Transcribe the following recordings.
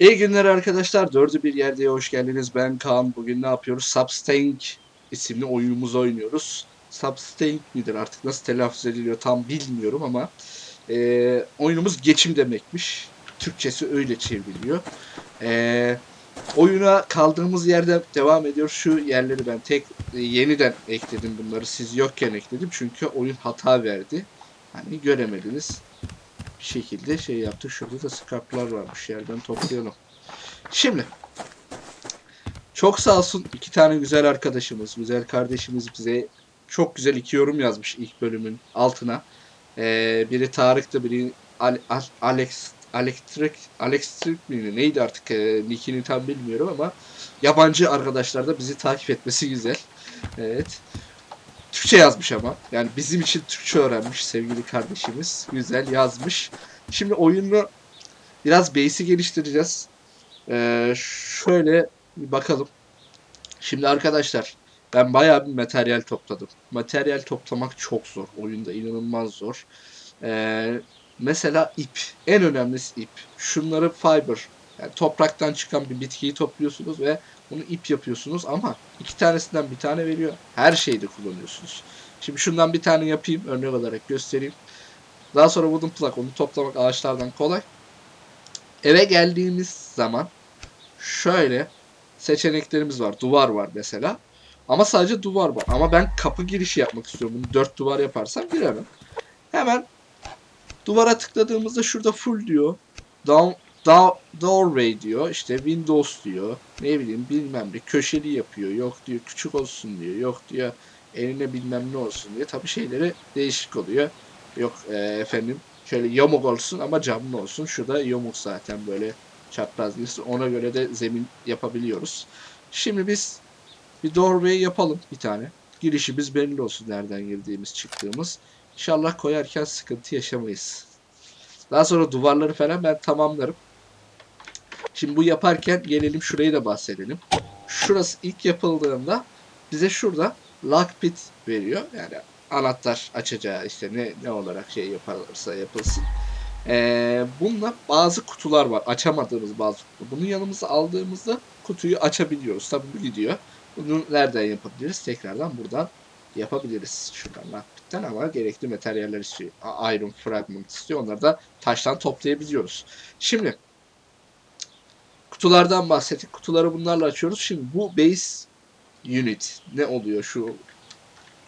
İyi günler arkadaşlar. Dördü bir yerde hoş geldiniz. Ben Kaan. Bugün ne yapıyoruz? Substank isimli oyunumuzu oynuyoruz. Substank midir artık nasıl telaffuz ediliyor tam bilmiyorum ama e, oyunumuz geçim demekmiş. Türkçesi öyle çevriliyor. E, oyuna kaldığımız yerden devam ediyor. Şu yerleri ben tek e, yeniden ekledim bunları. Siz yokken ekledim çünkü oyun hata verdi. Hani göremediniz şekilde şey yaptık. Şurada da skarplar varmış. Yerden toplayalım. Şimdi çok sağ olsun iki tane güzel arkadaşımız, güzel kardeşimiz bize çok güzel iki yorum yazmış ilk bölümün altına. Ee, biri Tarık'tı, biri Al- Al- Alex Electric Electric miydi? Neydi artık e, nickini tam bilmiyorum ama yabancı arkadaşlar da bizi takip etmesi güzel. Evet. Türkçe yazmış ama. Yani bizim için Türkçe öğrenmiş sevgili kardeşimiz. Güzel yazmış. Şimdi oyunu biraz base'i geliştireceğiz. Ee, şöyle bir bakalım. Şimdi arkadaşlar ben bayağı bir materyal topladım. Materyal toplamak çok zor. Oyunda inanılmaz zor. Ee, mesela ip. En önemlisi ip. Şunları fiber. Yani topraktan çıkan bir bitkiyi topluyorsunuz ve bunu ip yapıyorsunuz ama iki tanesinden bir tane veriyor. Her şeyde kullanıyorsunuz. Şimdi şundan bir tane yapayım. Örnek olarak göstereyim. Daha sonra wooden plug. Onu toplamak ağaçlardan kolay. Eve geldiğimiz zaman şöyle seçeneklerimiz var. Duvar var mesela. Ama sadece duvar var. Ama ben kapı girişi yapmak istiyorum. Bunu dört duvar yaparsam giremem. Hemen duvara tıkladığımızda şurada full diyor. Down, down, doorway diyor. İşte windows diyor. Ne bileyim bilmem ne. Köşeli yapıyor. Yok diyor küçük olsun diyor. Yok diyor eline bilmem ne olsun diye. Tabi şeyleri değişik oluyor. Yok e, efendim şöyle yamuk olsun ama camlı olsun. Şurada yamuk zaten böyle çapraz girsin. Ona göre de zemin yapabiliyoruz. Şimdi biz bir doorway yapalım bir tane. Girişimiz belli olsun nereden girdiğimiz çıktığımız. İnşallah koyarken sıkıntı yaşamayız. Daha sonra duvarları falan ben tamamlarım. Şimdi bu yaparken gelelim şurayı da bahsedelim. Şurası ilk yapıldığında bize şurada lock pit veriyor. Yani anahtar açacağı işte ne ne olarak şey yaparlarsa yapılsın. Ee, bununla bazı kutular var. Açamadığımız bazı kutular. Bunu yanımıza aldığımızda kutuyu açabiliyoruz. Tabii bu gidiyor. Bunu nereden yapabiliriz? Tekrardan buradan yapabiliriz. Şuradan lockpit'ten ama gerekli materyaller istiyor. Iron fragment istiyor. Onları da taştan toplayabiliyoruz. Şimdi kutulardan bahsettik. Kutuları bunlarla açıyoruz. Şimdi bu base unit ne oluyor? Şu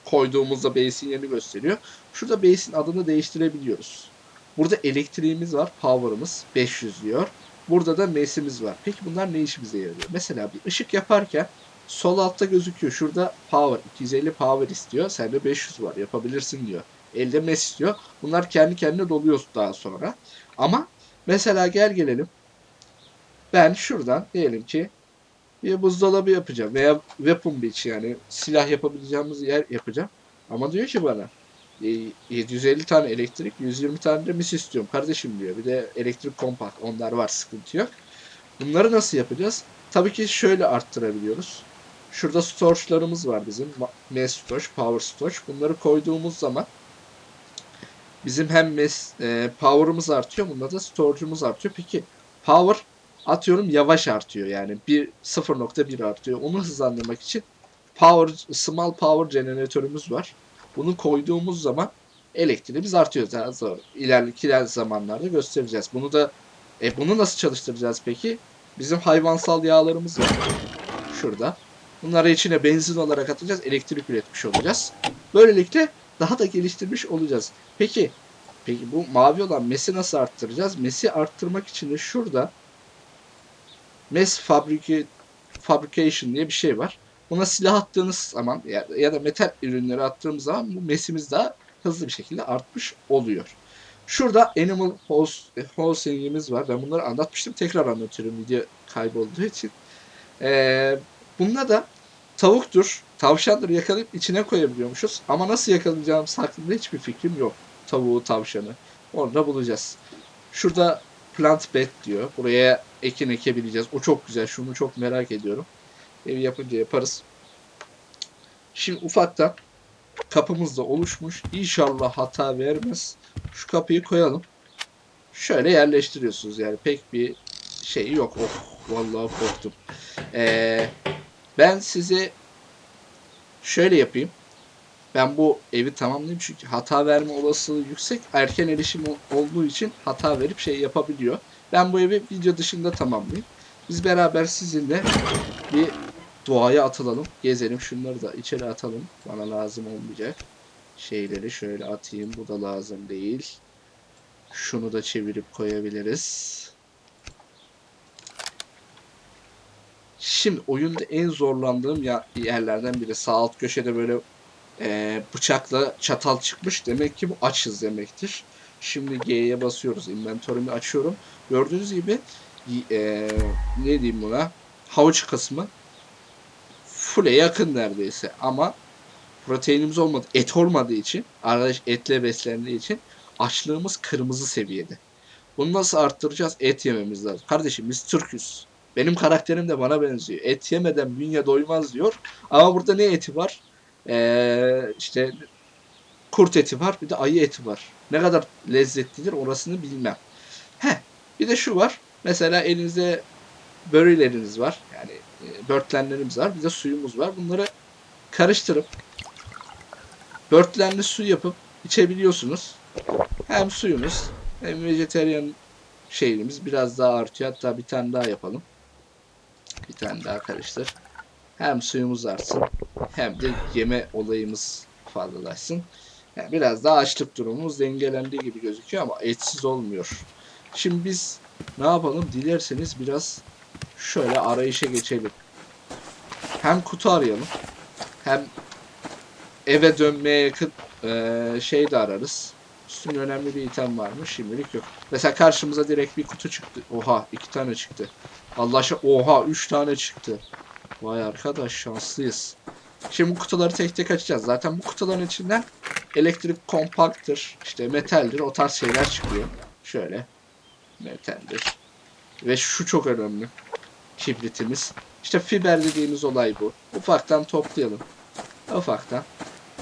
koyduğumuzda base'in yerini gösteriyor. Şurada base'in adını değiştirebiliyoruz. Burada elektriğimiz var, power'ımız 500 diyor. Burada da mesimiz var. Peki bunlar ne işimize yarıyor? Mesela bir ışık yaparken sol altta gözüküyor. Şurada power 250 power istiyor. Sende 500 var. Yapabilirsin diyor. Elde mes istiyor. Bunlar kendi kendine doluyor daha sonra. Ama mesela gel gelelim. Ben şuradan diyelim ki bir buzdolabı yapacağım veya weapon beach yani silah yapabileceğimiz yer yapacağım. Ama diyor ki bana e, 750 tane elektrik, 120 tane de mis istiyorum kardeşim diyor. Bir de elektrik kompakt onlar var sıkıntı yok. Bunları nasıl yapacağız? Tabii ki şöyle arttırabiliyoruz. Şurada storage'larımız var bizim. Ma- Mass storage, power storage. Bunları koyduğumuz zaman bizim hem mass, e, power'ımız artıyor. Bunda da storage'ımız artıyor. Peki power atıyorum yavaş artıyor yani bir 0.1 artıyor. Onu hızlandırmak için power small power jeneratörümüz var. Bunu koyduğumuz zaman elektriğimiz artıyor. Daha sonra ileriki zamanlarda göstereceğiz. Bunu da e bunu nasıl çalıştıracağız peki? Bizim hayvansal yağlarımız var. Şurada. Bunları içine benzin olarak atacağız. Elektrik üretmiş olacağız. Böylelikle daha da geliştirmiş olacağız. Peki Peki bu mavi olan MES'i nasıl arttıracağız? MES'i arttırmak için de şurada Mass fabrica- Fabrication diye bir şey var. Buna silah attığınız zaman ya, ya da metal ürünleri attığımız zaman bu mesimiz daha hızlı bir şekilde artmış oluyor. Şurada Animal Host, Hosting'imiz var. Ben bunları anlatmıştım. Tekrar anlatıyorum video kaybolduğu için. Ee, bunda da tavuktur, tavşandır yakalayıp içine koyabiliyormuşuz. Ama nasıl yakalayacağımız hakkında hiçbir fikrim yok. Tavuğu, tavşanı. Onu da bulacağız. Şurada plant bed diyor. Buraya ekin ekebileceğiz. O çok güzel. Şunu çok merak ediyorum. Evi yapınca yaparız. Şimdi ufaktan kapımız da oluşmuş. İnşallah hata vermez. Şu kapıyı koyalım. Şöyle yerleştiriyorsunuz yani pek bir şeyi yok. Oh vallahi korktum. Ee, ben size şöyle yapayım. Ben bu evi tamamlayayım çünkü hata verme olasılığı yüksek. Erken erişim ol- olduğu için hata verip şey yapabiliyor. Ben bu evi video dışında tamamlayayım. Biz beraber sizinle bir doğaya atılalım. Gezelim. Şunları da içeri atalım. Bana lazım olmayacak. Şeyleri şöyle atayım. Bu da lazım değil. Şunu da çevirip koyabiliriz. Şimdi oyunda en zorlandığım yerlerden biri. Sağ alt köşede böyle e, bıçakla çatal çıkmış. Demek ki bu açız demektir. Şimdi G'ye basıyoruz. Inventory'mi açıyorum. Gördüğünüz gibi e, ne diyeyim buna? Havuç kısmı full'e yakın neredeyse ama proteinimiz olmadı, et olmadığı için, arkadaş etle beslendiği için açlığımız kırmızı seviyede. Bunu nasıl arttıracağız? Et yememiz lazım. Kardeşim biz Türküz. Benim karakterim de bana benziyor. Et yemeden bünye doymaz diyor. Ama burada ne eti var? Ee, işte kurt eti var, bir de ayı eti var. Ne kadar lezzetlidir orasını bilmem. Heh, bir de şu var. Mesela elinizde böreleriniz var. Yani e, börtlenlerimiz var. Bir de suyumuz var. Bunları karıştırıp börtlenli su yapıp içebiliyorsunuz. Hem suyumuz hem vejeteryan şeyimiz biraz daha artıyor. Hatta bir tane daha yapalım. Bir tane daha karıştır. Hem suyumuz artsın hem de yeme olayımız fazlalaşsın. Yani biraz daha açlık durumumuz dengelendiği gibi gözüküyor ama etsiz olmuyor. Şimdi biz ne yapalım? Dilerseniz biraz şöyle arayışa geçelim. Hem kutu arayalım. Hem eve dönmeye yakın eee, şey de ararız. Üstünde önemli bir item var mı? Şimdilik yok. Mesela karşımıza direkt bir kutu çıktı. Oha iki tane çıktı. Allah aşkına oha üç tane çıktı. Vay arkadaş şanslıyız. Şimdi bu kutuları tek tek açacağız. Zaten bu kutuların içinden elektrik kompaktır, işte metaldir o tarz şeyler çıkıyor. Şöyle metaldir. Ve şu çok önemli. Kibritimiz. İşte fiber dediğimiz olay bu. Ufaktan toplayalım. Ufaktan.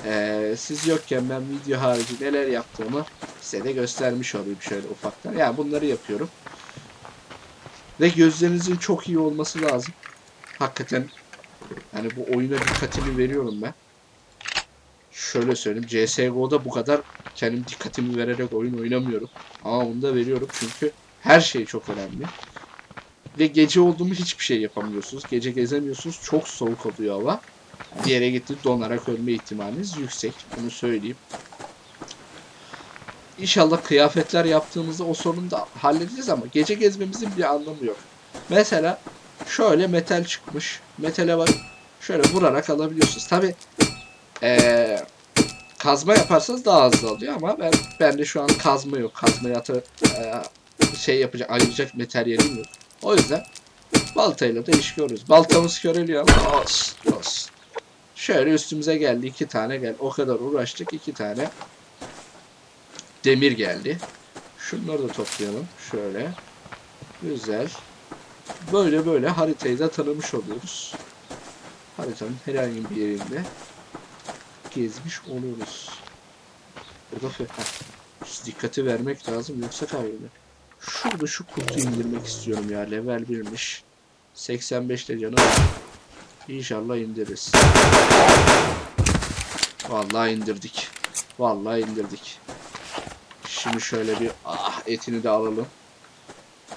Ee, siz yokken ben video harici neler yaptığımı size de göstermiş olayım şöyle ufaktan. Yani bunları yapıyorum. Ve gözlerinizin çok iyi olması lazım. Hakikaten yani bu oyuna dikkatimi veriyorum ben. Şöyle söyleyeyim. CSGO'da bu kadar kendim dikkatimi vererek oyun oynamıyorum. Ama bunu da veriyorum çünkü her şey çok önemli. Ve gece oldu hiçbir şey yapamıyorsunuz. Gece gezemiyorsunuz. Çok soğuk oluyor hava. Bir yere gidip donarak ölme ihtimaliniz yüksek. Bunu söyleyeyim. İnşallah kıyafetler yaptığımızda o sorunu da halledeceğiz ama gece gezmemizin bir anlamı yok. Mesela şöyle metal çıkmış. Metale bak şöyle vurarak alabiliyorsunuz. Tabi ee, kazma yaparsanız daha hızlı alıyor ama ben bende şu an kazma yok. Kazmayı atı ee, şey yapacak ayıracak materyalim yok. O yüzden baltayla da işliyoruz. Baltamız köreliyor ama olsun olsun. Şöyle üstümüze geldi iki tane gel. O kadar uğraştık iki tane demir geldi. Şunları da toplayalım. Şöyle. Güzel. Böyle böyle haritayı da tanımış oluyoruz. Haritanın herhangi bir yerinde gezmiş oluyoruz. Burada dikkati vermek lazım yoksa kaybeder. Şurada şu kutuyu indirmek istiyorum ya. Level 1'miş. 85 de canı. İnşallah indiririz. Vallahi indirdik. Vallahi indirdik. Şimdi şöyle bir ah etini de alalım.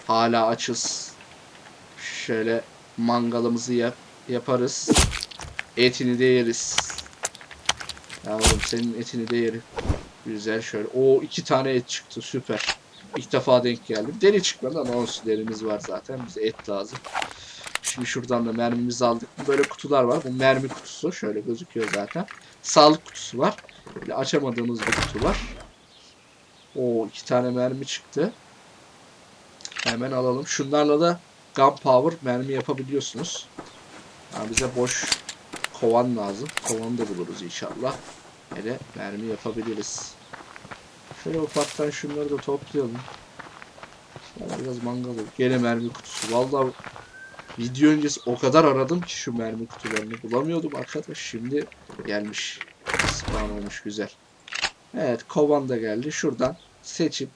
Hala açız. Şöyle mangalımızı yap yaparız. Etini de yeriz. Yavrum senin etini de. Güzel şöyle. O iki tane et çıktı süper. İlk defa denk geldim. Deri çıkmadı ama olsun derimiz var zaten. Bize et lazım. Şimdi şuradan da mermimizi aldık. Böyle kutular var. Bu mermi kutusu. Şöyle gözüküyor zaten. Sağlık kutusu var. Böyle açamadığımız bir kutu var. O iki tane mermi çıktı. Hemen alalım. Şunlarla da gunpowder mermi yapabiliyorsunuz. Yani bize boş kovan lazım. Kovanı da buluruz inşallah. Hele mermi yapabiliriz. Şöyle ufaktan şunları da toplayalım. Şöyle biraz mangal olur. Gene mermi kutusu. Vallahi video öncesi o kadar aradım ki şu mermi kutularını bulamıyordum arkadaş. Şimdi gelmiş. Spawn olmuş güzel. Evet kovan da geldi. Şuradan seçip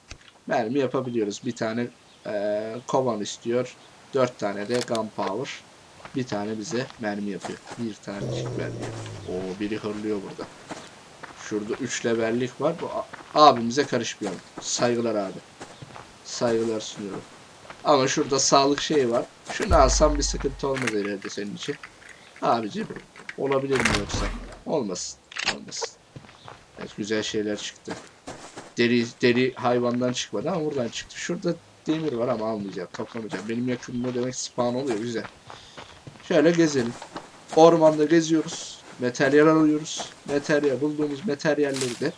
mermi yapabiliyoruz. Bir tane Ee, kovan istiyor. 4 tane de gunpowder. Bir tane bize mermi yapıyor. Bir tanecik mermi yapıyor. Oo biri hırlıyor burada. Şurada 3 levellik var. Bu abimize karışmıyorum. Saygılar abi. Saygılar sunuyorum. Ama şurada sağlık şeyi var. Şunu alsam bir sıkıntı olmaz ileride senin için. Abicim olabilir mi yoksa? Olmasın. Olmasın. Evet güzel şeyler çıktı. Deri deri hayvandan çıkmadı ama buradan çıktı. Şurada demir var ama almayacağım. Toplamayacağım. Benim yakınımda demek spawn oluyor. Güzel. Şöyle gezelim. Ormanda geziyoruz. Materyal alıyoruz. Materyal bulduğumuz materyalleri de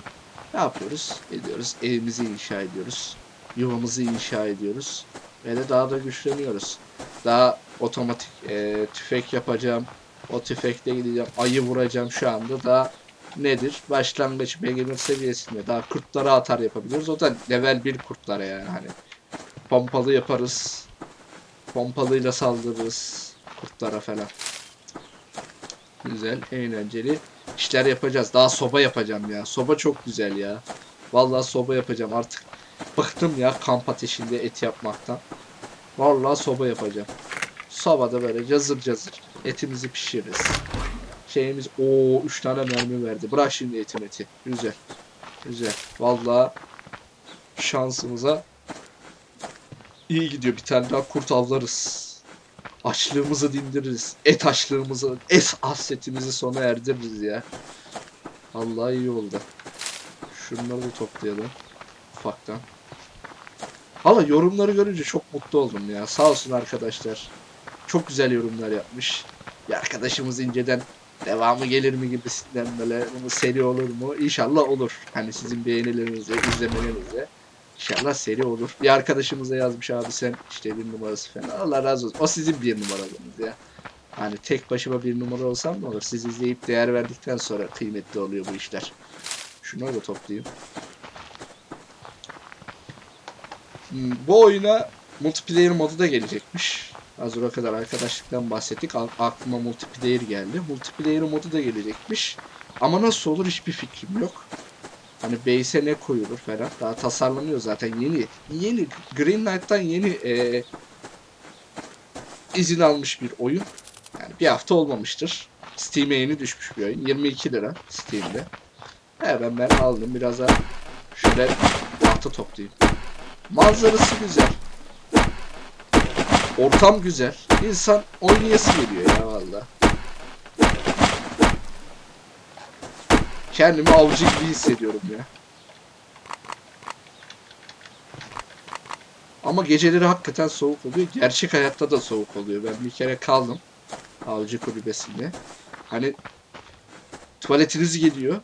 ne yapıyoruz? Ediyoruz. Evimizi inşa ediyoruz. Yuvamızı inşa ediyoruz. Ve de daha da güçleniyoruz. Daha otomatik e, tüfek yapacağım. O tüfekle gideceğim. Ayı vuracağım şu anda. Daha nedir? Başlangıç beginner seviyesinde. Daha kurtlara atar yapabiliyoruz. O da level 1 kurtlara yani hani. Pompalı yaparız. Pompalıyla saldırırız kurtlara falan. Güzel, eğlenceli işler yapacağız. Daha soba yapacağım ya. Soba çok güzel ya. Vallahi soba yapacağım artık. Bıktım ya kamp ateşinde et yapmaktan. Vallahi soba yapacağım. Sobada böyle cazır cazır etimizi pişiririz. Şeyimiz o 3 tane mermi verdi. Bırak şimdi etim eti. Güzel. Güzel. Vallahi şansımıza iyi gidiyor. Bir tane daha kurt avlarız. Açlığımızı dindiririz. Et açlığımızı, et hasretimizi sona erdiririz ya. Allah iyi oldu. Şunları da toplayalım. Ufaktan. Valla yorumları görünce çok mutlu oldum ya. Sağ olsun arkadaşlar. Çok güzel yorumlar yapmış. Bir arkadaşımız inceden devamı gelir mi gibisinden böyle bunu seri olur mu? İnşallah olur. Hani sizin beğenilerinizle, izlemelerinizle. İnşallah seri olur. Bir arkadaşımız da yazmış abi sen işte bir numarası falan. Allah razı olsun. O sizin bir numaralınız ya. Hani tek başıma bir numara olsam ne olur? Siz izleyip değer verdikten sonra kıymetli oluyor bu işler. Şunları da toplayayım. Hmm, bu oyuna multiplayer modu da gelecekmiş. Az o kadar arkadaşlıktan bahsettik. Aklıma multiplayer geldi. Multiplayer modu da gelecekmiş. Ama nasıl olur hiçbir fikrim yok. Hani base'e ne koyulur falan. Daha tasarlanıyor zaten yeni. Yeni Green Knight'tan yeni e, izin almış bir oyun. Yani bir hafta olmamıştır. Steam'e yeni düşmüş bir oyun. 22 lira Steam'de. Evet ben aldım. Biraz da şöyle tahta toplayayım. Manzarası güzel. Ortam güzel. İnsan oynayası geliyor ya valla. Kendimi avcı gibi hissediyorum ya. Ama geceleri hakikaten soğuk oluyor. Gerçek hayatta da soğuk oluyor. Ben bir kere kaldım. Avcı kulübesinde. Hani tuvaletiniz geliyor.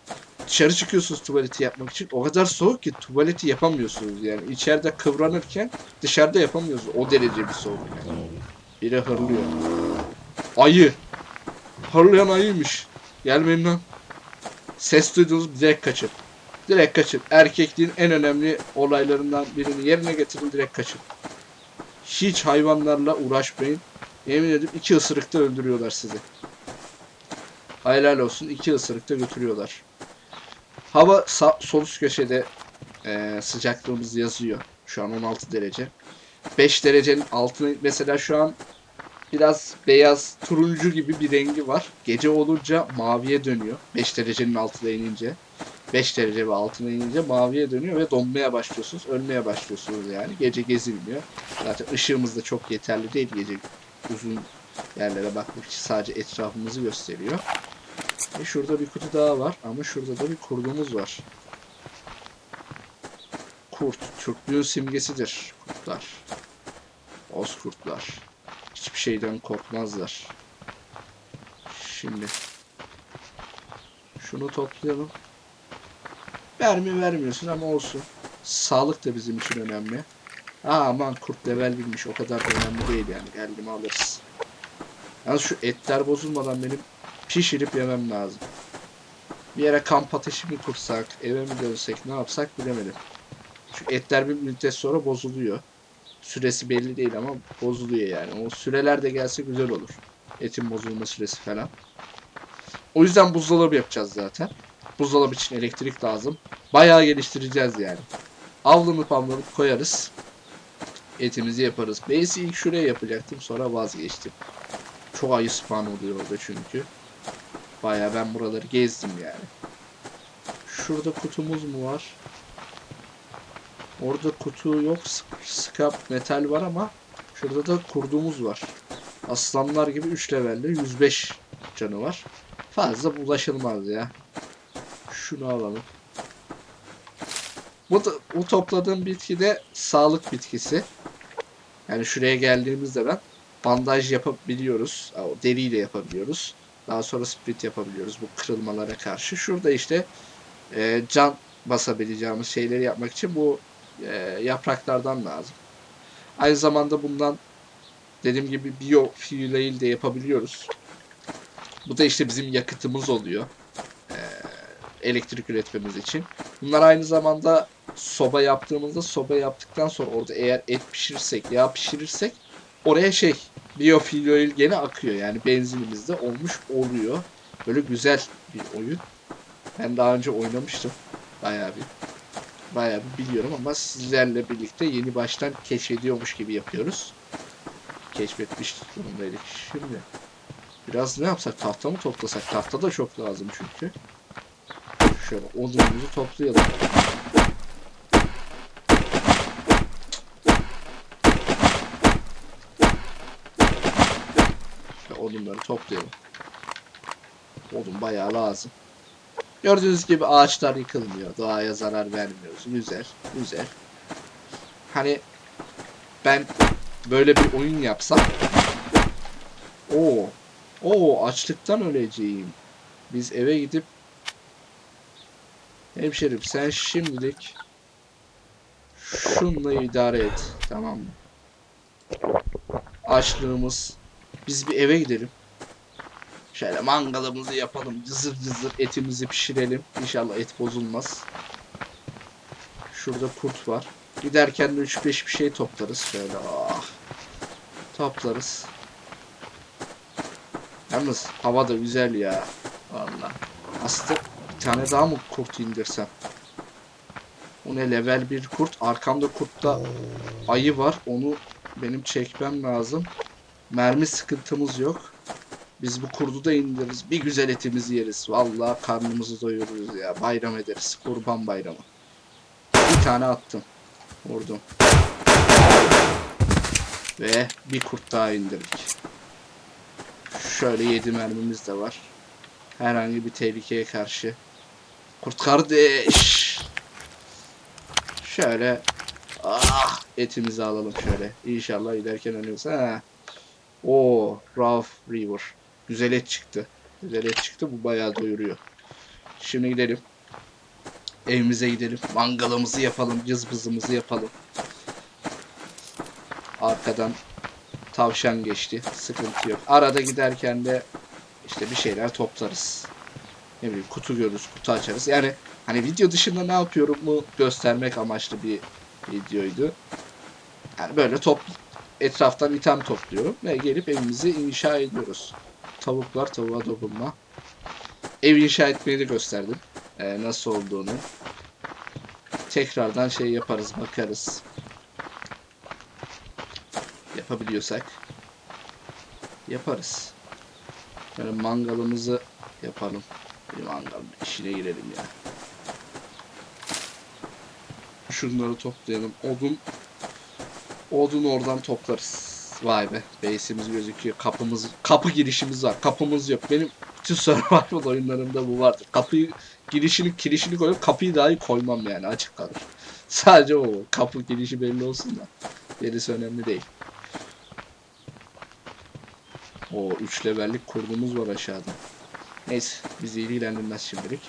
Dışarı çıkıyorsunuz tuvaleti yapmak için. O kadar soğuk ki tuvaleti yapamıyorsunuz yani. İçeride kıvranırken dışarıda yapamıyorsunuz. O derece bir soğuk yani. Biri hırlıyor. Ayı. Hırlayan ayıymış. Gelmeyin lan. Ses duydunuz direkt kaçın. Direkt kaçın. Erkekliğin en önemli olaylarından birini yerine getirin direkt kaçın. Hiç hayvanlarla uğraşmayın. Yemin ederim iki ısırıkta öldürüyorlar sizi. Helal olsun iki ısırıkta götürüyorlar. Hava sağ, sol üst köşede eee, sıcaklığımız yazıyor. Şu an 16 derece. 5 derecenin altına mesela şu an biraz beyaz turuncu gibi bir rengi var. Gece olunca maviye dönüyor. 5 derecenin altına inince. 5 derece ve altına inince maviye dönüyor ve donmaya başlıyorsunuz. Ölmeye başlıyorsunuz yani. Gece gezilmiyor. Zaten ışığımız da çok yeterli değil gece uzun yerlere bakmak için sadece etrafımızı gösteriyor. Ve şurada bir kutu daha var ama şurada da bir kurdumuz var. Kurt, Türklüğün simgesidir kurtlar. Oz kurtlar. Hiçbir şeyden korkmazlar. Şimdi şunu toplayalım. Vermi vermiyorsun ama olsun. Sağlık da bizim için önemli. Aman kurt level bilmiş o kadar da önemli değil yani. Geldim alırız. Yalnız şu etler bozulmadan benim pişirip yemem lazım. Bir yere kamp ateşi mi kursak, eve mi dönsek, ne yapsak bilemedim. Şu etler bir müddet sonra bozuluyor. Süresi belli değil ama bozuluyor yani. O süreler de gelse güzel olur. Etin bozulma süresi falan. O yüzden buzdolabı yapacağız zaten. Buzdolabı için elektrik lazım. Bayağı geliştireceğiz yani. Avlanıp avlanıp koyarız. etimizi yaparız. Base'i ilk şuraya yapacaktım sonra vazgeçtim. Çok ayı spawn oluyor orada çünkü. Baya ben buraları gezdim yani. Şurada kutumuz mu var? Orada kutu yok. Scrap metal var ama şurada da kurduğumuz var. Aslanlar gibi 3 levelde 105 canı var. Fazla bulaşılmaz ya. Şunu alalım. Bu, bu topladığım bitki de sağlık bitkisi. Yani şuraya geldiğimizde ben bandaj yapabiliyoruz. Deriyle yapabiliyoruz. Daha sonra split yapabiliyoruz bu kırılmalara karşı. Şurada işte e, can basabileceğimiz şeyleri yapmak için bu e, yapraklardan lazım. Aynı zamanda bundan dediğim gibi biofuel de yapabiliyoruz. Bu da işte bizim yakıtımız oluyor. E, elektrik üretmemiz için. Bunlar aynı zamanda soba yaptığımızda soba yaptıktan sonra orada eğer et pişirirsek, yağ pişirirsek oraya şey biofuel gene akıyor. Yani benzinimiz de olmuş oluyor. Böyle güzel bir oyun. Ben daha önce oynamıştım. Bayağı bir bayağı biliyorum ama sizlerle birlikte yeni baştan keşfediyormuş gibi yapıyoruz. Keşfetmiş durumdaydık şimdi. Biraz ne yapsak? Tahta mı toplasak? Tahta da çok lazım çünkü. Şöyle odunumuzu toplayalım. Şöyle odunları toplayalım. Odun bayağı lazım. Gördüğünüz gibi ağaçlar yıkılmıyor. Doğaya zarar vermiyoruz. Güzel. Güzel. Hani ben böyle bir oyun yapsam Oo. Oo açlıktan öleceğim. Biz eve gidip Hemşerim sen şimdilik şunla idare et. Tamam mı? Açlığımız. Biz bir eve gidelim. Şöyle mangalımızı yapalım. Cızır cızır etimizi pişirelim. İnşallah et bozulmaz. Şurada kurt var. Giderken de 3-5 bir şey toplarız. Şöyle ah. Toplarız. Yalnız hava da güzel ya. Vallahi. Aslında bir tane daha mı kurt indirsem? O ne level 1 kurt. Arkamda kurtta ayı var. Onu benim çekmem lazım. Mermi sıkıntımız yok. Biz bu kurdu da indiririz. Bir güzel etimizi yeriz. Vallahi karnımızı doyururuz ya. Bayram ederiz. Kurban bayramı. Bir tane attım. Vurdum. Ve bir kurt daha indirdik. Şöyle 7 mermimiz de var. Herhangi bir tehlikeye karşı. Kurt kardeş. Şöyle ah etimizi alalım şöyle. İnşallah giderken ölüyoruz. Ha. Oo, Rough River. Güzel et çıktı. Güzel et çıktı. Bu bayağı doyuruyor. Şimdi gidelim. Evimize gidelim. Mangalımızı yapalım. Cızbızımızı yapalım. Arkadan tavşan geçti. Sıkıntı yok. Arada giderken de işte bir şeyler toplarız. Ne bileyim kutu görürüz, kutu açarız. Yani hani video dışında ne yapıyorum mu göstermek amaçlı bir videoydu. Yani böyle top etraftan item topluyorum ve gelip evimizi inşa ediyoruz. Tavuklar tavuğa dokunma. Ev inşa etmeyi de gösterdim. Ee, nasıl olduğunu. Tekrardan şey yaparız, bakarız. Yapabiliyorsak yaparız. Böyle mangalımızı yapalım. Bir mangal işine girelim ya. Şunları toplayalım. Odun Odun oradan toplarız. Vay be. Base'imiz gözüküyor. Kapımız, kapı girişimiz var. Kapımız yok. Benim bütün survival oyunlarımda bu vardır. Kapıyı girişini kirişini koyup kapıyı dahi koymam yani açık kalır. Sadece o. Kapı girişi belli olsun da. Gerisi önemli değil. O 3 levellik kurdumuz var aşağıda. Neyse bizi ilgilendirmez şimdilik.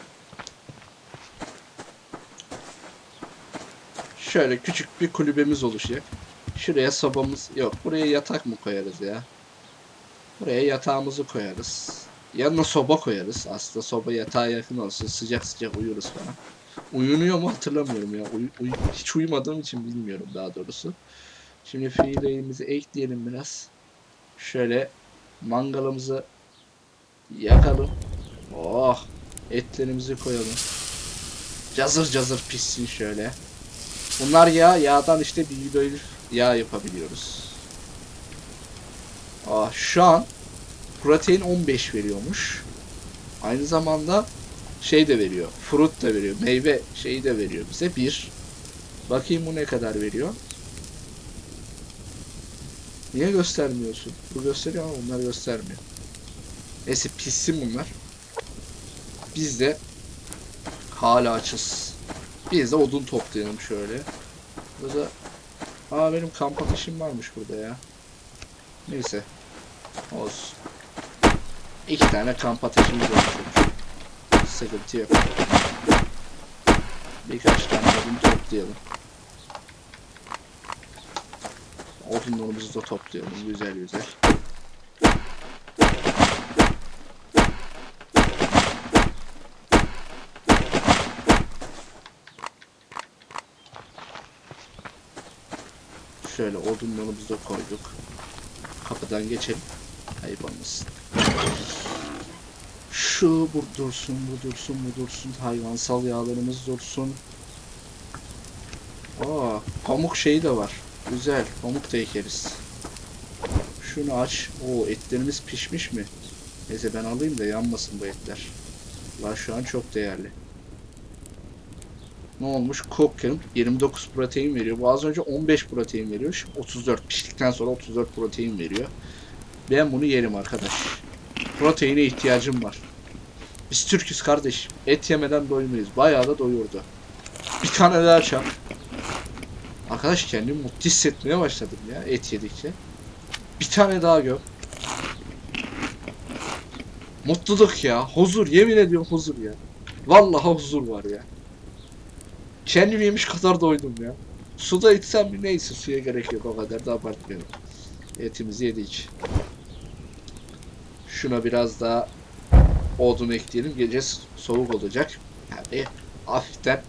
Şöyle küçük bir kulübemiz oluşacak. Şuraya sobamız yok. Buraya yatak mı koyarız ya? Buraya yatağımızı koyarız. Yanına soba koyarız. Aslında soba yatağa yakın olsun. Sıcak sıcak uyuruz falan. Uyunuyor mu hatırlamıyorum ya. Uy- uy- hiç uyumadığım için bilmiyorum daha doğrusu. Şimdi fiillerimizi ekleyelim biraz. Şöyle mangalımızı yakalım. Oh! Etlerimizi koyalım. Cazır cazır pişsin şöyle. Bunlar yağ, yağdan işte bir yağ yapabiliyoruz. Aa, şu an protein 15 veriyormuş. Aynı zamanda şey de veriyor. Fruit da veriyor. Meyve şeyi de veriyor bize. Bir. Bakayım bu ne kadar veriyor. Niye göstermiyorsun? Bu gösteriyor ama bunlar göstermiyor. Neyse pissin bunlar. Biz de hala açız. Biz de odun toplayalım şöyle. Burada Aa benim kamp ateşim varmış burada ya. Neyse. Olsun. İki tane kamp ateşimiz olmuş. Sıkıntı yok. Birkaç tane odun toplayalım. Odunlarımızı da toplayalım güzel güzel. Şöyle odunlarımızı da koyduk. Kapıdan geçelim. Ayıp olmasın. Şu bu dursun, bu dursun, bu dursun. Hayvansal yağlarımız dursun. Aa, pamuk şeyi de var. Güzel, pamuk da ekeriz. Şunu aç. Oo, etlerimiz pişmiş mi? Neyse ben alayım da yanmasın bu etler. Bunlar şu an çok değerli. Ne olmuş? Cooking 29 protein veriyor. Bu az önce 15 protein veriyor. Şimdi 34. Piştikten sonra 34 protein veriyor. Ben bunu yerim arkadaş. Proteine ihtiyacım var. Biz Türküz kardeş. Et yemeden doymayız. Bayağı da doyurdu. Bir tane daha çak. Arkadaş kendimi mutlu hissetmeye başladım ya et yedikçe. Bir tane daha gör. Mutluluk ya. Huzur. Yemin ediyorum huzur ya. Vallahi huzur var ya. Kendim yemiş kadar doydum ya. Suda içsem mi neyse suya gerek yok o kadar da abartmıyorum. Etimizi yedik. Şuna biraz daha odun ekleyelim. Gece soğuk olacak. Yani hafiften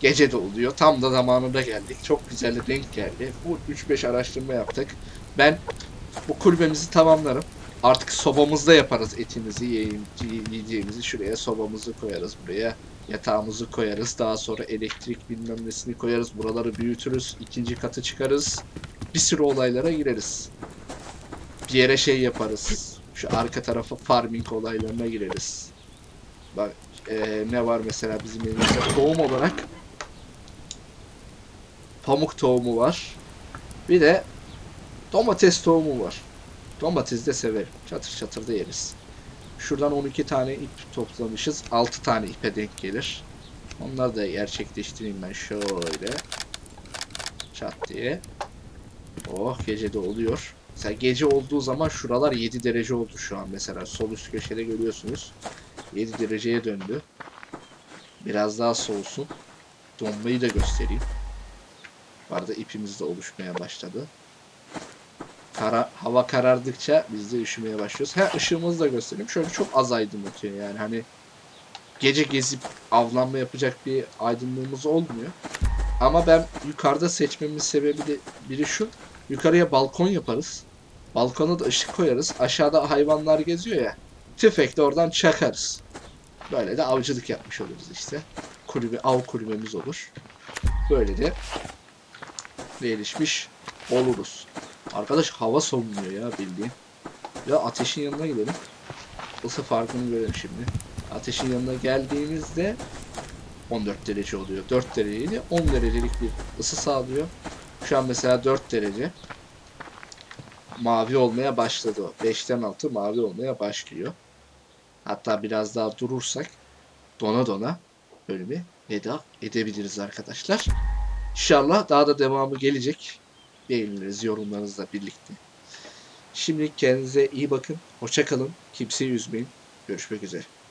gece de oluyor. Tam da zamanında geldik. Çok güzel de denk geldi. Bu 3-5 araştırma yaptık. Ben bu kulübemizi tamamlarım. Artık sobamızda yaparız etimizi, yiyeceğimizi. Şuraya sobamızı koyarız buraya. Yatağımızı koyarız. Daha sonra elektrik bilmem nesini koyarız. Buraları büyütürüz. ikinci katı çıkarız. Bir sürü olaylara gireriz. Bir yere şey yaparız. Şu arka tarafa farming olaylarına gireriz. Bak eee, ne var mesela bizim elimizde tohum olarak pamuk tohumu var. Bir de domates tohumu var. Domates de severim. Çatır çatır da yeriz. Şuradan 12 tane ip toplamışız. 6 tane ipe denk gelir. Onları da gerçekleştireyim ben şöyle. Çat diye. Oh gece de oluyor. Mesela gece olduğu zaman şuralar 7 derece oldu şu an mesela. Sol üst köşede görüyorsunuz. 7 dereceye döndü. Biraz daha soğusun. Donmayı da göstereyim. Bu arada ipimiz de oluşmaya başladı. Kara, hava karardıkça biz de üşümeye başlıyoruz. Ha ışığımızı da göstereyim. Şöyle çok az aydınlatıyor yani hani gece gezip avlanma yapacak bir aydınlığımız olmuyor. Ama ben yukarıda seçmemin sebebi de biri şu. Yukarıya balkon yaparız. Balkona da ışık koyarız. Aşağıda hayvanlar geziyor ya. Tüfekle oradan çakarız. Böyle de avcılık yapmış oluruz işte. Kulübe, av kulübemiz olur. Böyle de gelişmiş oluruz. Arkadaş hava soğumuyor ya bildiğin. Ya ateşin yanına gidelim. Isı farkını görelim şimdi. Ateşin yanına geldiğimizde 14 derece oluyor. 4 dereceydi 10 derecelik bir ısı sağlıyor. Şu an mesela 4 derece. Mavi olmaya başladı o. 5'ten 6 mavi olmaya başlıyor. Hatta biraz daha durursak dona dona bölümü veda edebiliriz arkadaşlar. İnşallah daha da devamı gelecek. Beğeniniz, yorumlarınızla birlikte. Şimdi kendinize iyi bakın. Hoşça kalın. Kimseyi üzmeyin. Görüşmek üzere.